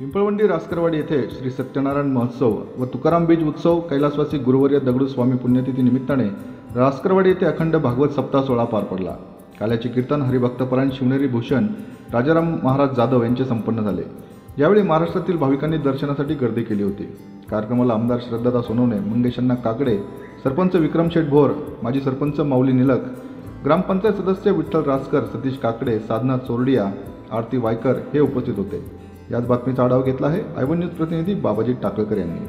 पिंपळवंडी रासकरवाडी येथे श्री सत्यनारायण महोत्सव व तुकाराम बीज उत्सव कैलासवासी गुरुवर्य दगडू स्वामी पुण्यतिथी निमित्ताने रासकरवाडी येथे अखंड भागवत सप्ताह सोहळा पार पडला. काल्याचे कीर्तन हरिभक्तपरायण शिवनेरी भूषण राजाराम महाराज जाधव यांचे संपन्न झाले. यावेळी महाराष्ट्रातील भाविकांनी दर्शनासाठी गर्दी केली होती. कार्यक्रमाला आमदार श्रद्धादा सोनवणे मंगेशांना काकडे सरपंच विक्रम शेठ भोर माजी सरपंच माऊली निलक ग्रामपंचायत सदस्य विठ्ठल रासकर सतीश काकडे साधना चोरडिया आरती वायकर हे उपस्थित होते. याच बातमीचा आढावा घेतला आहे. आयवन न्यूज प्रतिनिधी बाबाजी टाकळकर यांनी.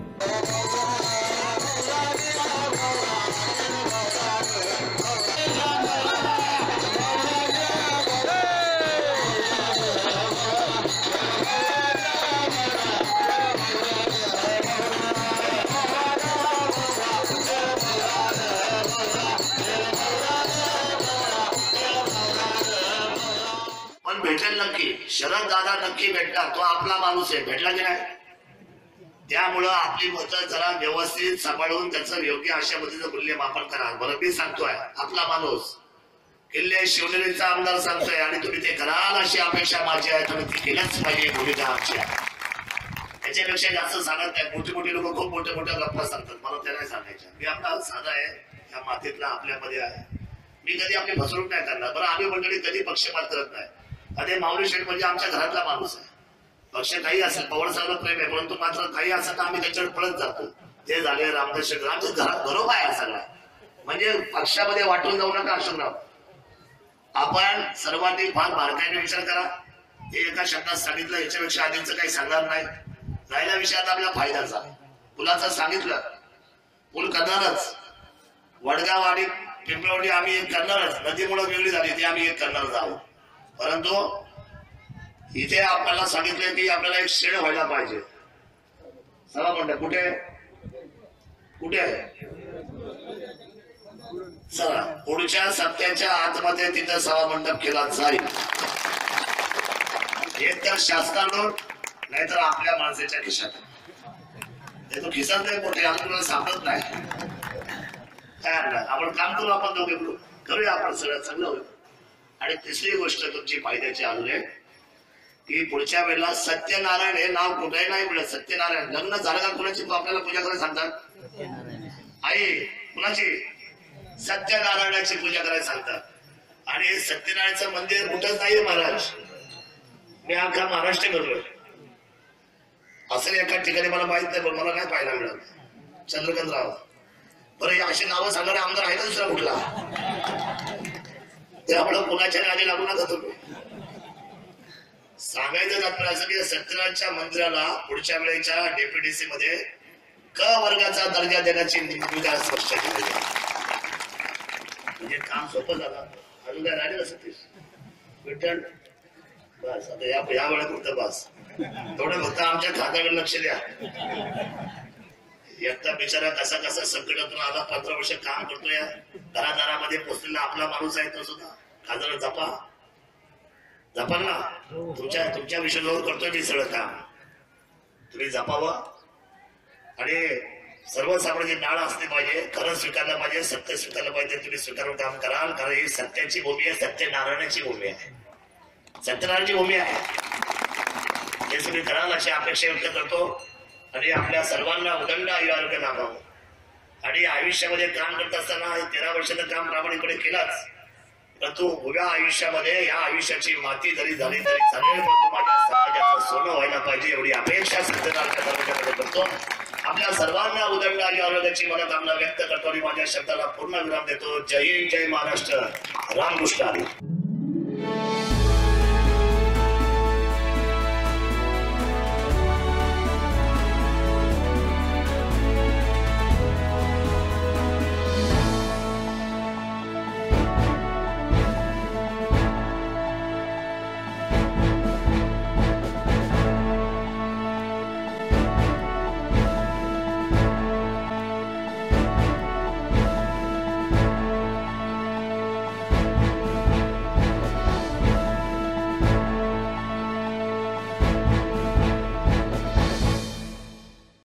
शरद दादा नक्की भेटणार तो आपला माणूस आहे भेटला की नाही? त्यामुळं आपली मतं जरा व्यवस्थित सांभाळून त्याचं योग्य अशा पद्धतीचं मूल्यमापन करा. बरं मी सांगतोय आपला माणूस. किल्ले शिवनेरीचा आमदार सांगतोय आणि तुम्ही ते कराल अशी अपेक्षा माझी आहे तुम्ही ती केलंच पाहिजे भूमिका आमची आहे. त्याच्यापेक्षा जास्त सांगत नाही. मोठी मोठी लोक खूप मोठ्या मोठ्या गप्पा सांगतात. मला त्या नाही सांगायच्या मी आपला साधा आहे या मातीतला आपल्यामध्ये आहे. मी कधी आपली फसवणूक नाही करणार. बरं आम्ही मंडळी कधी पक्षपात करत नाही. अरे माऊली शेठ म्हणजे आमच्या घरातला माणूस आहे. पक्ष काही असेल पवार साहेब प्रेम आहे परंतु मात्र काही असेल तर आम्ही त्याच्यावर पळत जातो. ते झाले रामदास शेठ. आमच्या घरात बरोबर आहे हा सगळा म्हणजे पक्षामध्ये वाटून जाऊ नका अशोकराव. आपण सर्वांनी फार बारकाईने विचार करा. हे एका शब्दात सांगितलं याच्यापेक्षा आधीच काही सांगणार नाही. राहिल्या विषयात आपला झाला पुलाचं सांगितलं. पूल करणारच. वडगाव आणि पिंपळवडी आम्ही एक करणारच. नदीमुळे वेगळी झाली ती आम्ही एक करणारच आहोत. परंतु इथे आपल्याला सांगितले की आपल्याला एक शेड व्हायला पाहिजे. चला म्हणलं कुठे? कुठे आहे? चला पुढच्या सत्याच्या आतमध्ये तिथं सभा मंडप केला जाईल. हे तर शासनाकडून नाहीतर आपल्या माणसाच्या खिशात. हे तो खिसात नाही मोठे आपल्याला सापडत नाही. काय आपण काम करू आपण दोघे करूया आपण सगळं चांगलं होईल. आणि तिसरी गोष्ट तुमची फायद्याची अजून आहे की पुढच्या वेळेला सत्यनारायण हे नाव कुठेही नाही मिळत. सत्यनारायण लग्न झालं का कुणाची? आपल्याला पूजा करायला सांगतात. आई कुणाची? सत्यनारायणाची पूजा करायला सांगतात. आणि हे सत्यनारायणचं मंदिर कुठंच नाहीये महाराज. मी अख्खा महाराष्ट्र करतोय असं एका ठिकाणी मला माहीत नाही पण मला काय पाहायला मिळत चंद्रकांत राव बरं हे अशी नावं सांगणारे आमदार आहे ना दुसरा कुठला? त्यामुळं कुणाच्या नादी लागू नका तुम्ही. सांगायचं तात्पर्य सत्यनाथच्या की मंदिराला पुढच्या वेळेच्या डेप्युटीसी मध्ये क वर्गाचा दर्जा देण्याची भूमिका स्पष्ट केली. म्हणजे काम सोपं झालं. अजून काय राहिलं सतीश? विठ्ठल? बस आता या या वेळेत फक्त बस. थोडं फक्त आमच्या खात्याकडे लक्ष द्या. एकटा बिचारा कसा कसा संकटातून आला पंधरा वर्ष काम करतोय घरादारामध्ये पोचलेला आपला माणूस आहे तो सुद्धा. खाजर जपा. जपाल ना. तुमच्या तुमच्या विषयावर करतोय मी सगळं काम. तुम्ही जपावं. आणि सर्वसामान्य नाळ असली पाहिजे खरं स्वीकारलं पाहिजे सत्य स्वीकारलं पाहिजे तुम्ही स्वीकारून काम कराल कारण ही सत्याची भूमी आहे सत्यनारायणाची भूमी आहे. सत्यनारायणची भूमी आहे. हे तुम्ही कराल अशी अपेक्षा व्यक्त करतो. आणि आपल्या सर्वांना उदंड आयु आरोग्य लाभावं आणि आयुष्यामध्ये काम करत असताना तेरा वर्षाचं काम प्रामाणिकपणे केलाच. परंतु उभ्या आयुष्यामध्ये या आयुष्याची माती जरी झाली तरी चालेल परंतु माझ्या समाजाचं सोनं व्हायला पाहिजे एवढी अपेक्षा सत्यनारायण करतो. आपल्या सर्वांना उदंड आयु आरोग्याची मनोकामना व्यक्त करतो आणि माझ्या शब्दाला पूर्ण विराम देतो. जय हिंद जय महाराष्ट्र. रामकृष्ण हरी.